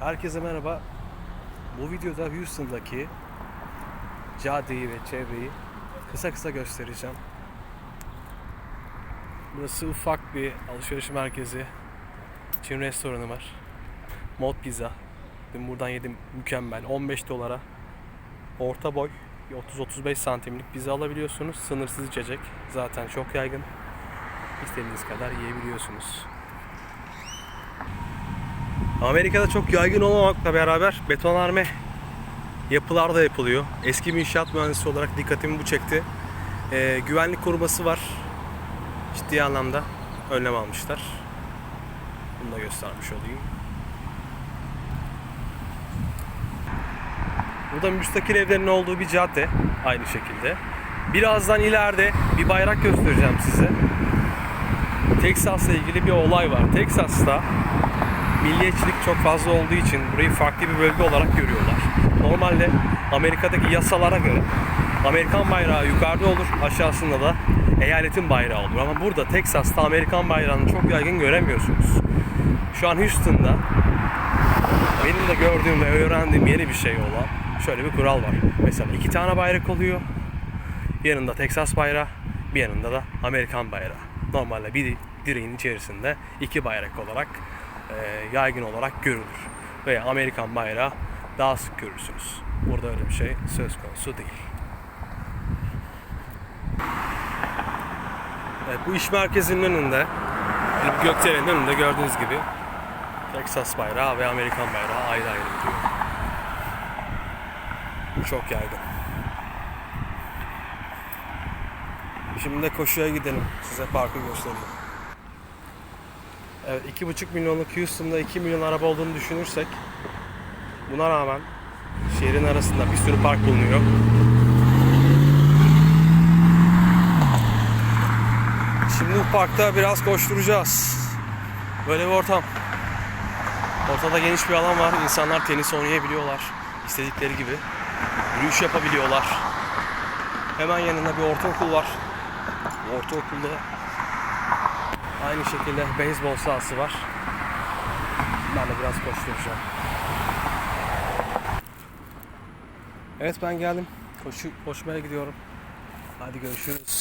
Herkese merhaba. Bu videoda Houston'daki caddeyi ve çevreyi kısa kısa göstereceğim. Burası ufak bir alışveriş merkezi. Çin restoranı var. Mod pizza. Dün buradan yedim mükemmel. 15 dolara orta boy 30-35 santimlik pizza alabiliyorsunuz. Sınırsız içecek. Zaten çok yaygın. İstediğiniz kadar yiyebiliyorsunuz. Amerika'da çok yaygın olmamakla beraber betonarme yapılar da yapılıyor. Eski bir inşaat mühendisi olarak dikkatimi bu çekti. Ee, güvenlik koruması var. Ciddi anlamda önlem almışlar. Bunu da göstermiş olayım. Bu da müstakil evlerin olduğu bir cadde aynı şekilde. Birazdan ileride bir bayrak göstereceğim size. Texas'la ilgili bir olay var. Texas'ta milliyetçilik çok fazla olduğu için burayı farklı bir bölge olarak görüyorlar. Normalde Amerika'daki yasalara göre Amerikan bayrağı yukarıda olur, aşağısında da eyaletin bayrağı olur. Ama burada Texas'ta Amerikan bayrağını çok yaygın göremiyorsunuz. Şu an Houston'da benim de gördüğüm ve öğrendiğim yeni bir şey olan şöyle bir kural var. Mesela iki tane bayrak oluyor. Bir yanında Texas bayrağı, bir yanında da Amerikan bayrağı. Normalde bir direğin içerisinde iki bayrak olarak e, yaygın olarak görülür. Veya Amerikan bayrağı daha sık görürsünüz. Burada öyle bir şey söz konusu değil. Evet, bu iş merkezinin önünde, gökdelenin önünde gördüğünüz gibi Texas bayrağı ve Amerikan bayrağı ayrı ayrı gidiyor. Çok yaygın. Şimdi de koşuya gidelim. Size parkı göstereyim. Evet 2,5 milyonluk Houston'da 2 milyon araba olduğunu düşünürsek buna rağmen şehrin arasında bir sürü park bulunuyor. Şimdi bu parkta biraz koşturacağız. Böyle bir ortam. Ortada geniş bir alan var. İnsanlar tenis oynayabiliyorlar. istedikleri gibi. Yürüyüş yapabiliyorlar. Hemen yanında bir ortaokul var. Ortaokulda aynı şekilde beyzbol sahası var. Ben de biraz koşturacağım. Evet ben geldim. Koşu, koşmaya gidiyorum. Hadi görüşürüz.